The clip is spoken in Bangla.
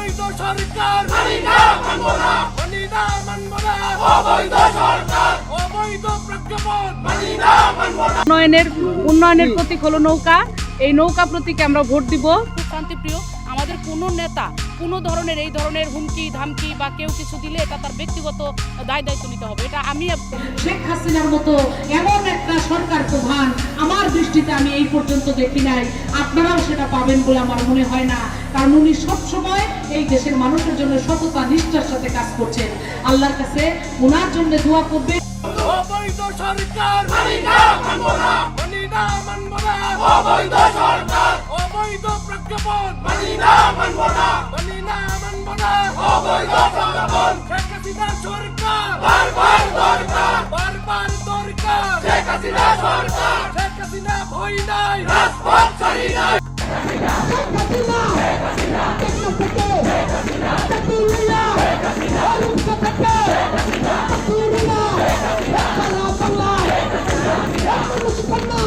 অবৈধ সরকার। মানি না মানব না। মানি না মানব না। অবৈধ সরকার। অবৈধ প্রজ্ঞাপন। মানি না মানব না। উন্নয়নের উন্নয়নের প্রতীক হলো নৌকা। এই নৌকা প্রতীকে আমরা ভোট দিব। খুব শান্তিপ্রিয়। আমাদের কোনো নেতা কোনো ধরনের এই ধরনের হুমকি ধামকি বা কেউ কিছু দিলে এটা তার ব্যক্তিগত দায় দায়িত্ব নিতে হবে। এটা আমি শেখ হাসিনার মতো এমন একটা সরকার দেখি নাই। আপনারাও সেটা পাবেন বলে আমার মনে হয় না। কারণ উনি সবসময় এই দেশের মানুষের জন্য সততা, নিষ্ঠার সাথে কাজ করছেন। আল্লাহর কাছে ওনার জন্য দোয়া করবে। সরকার। Come on!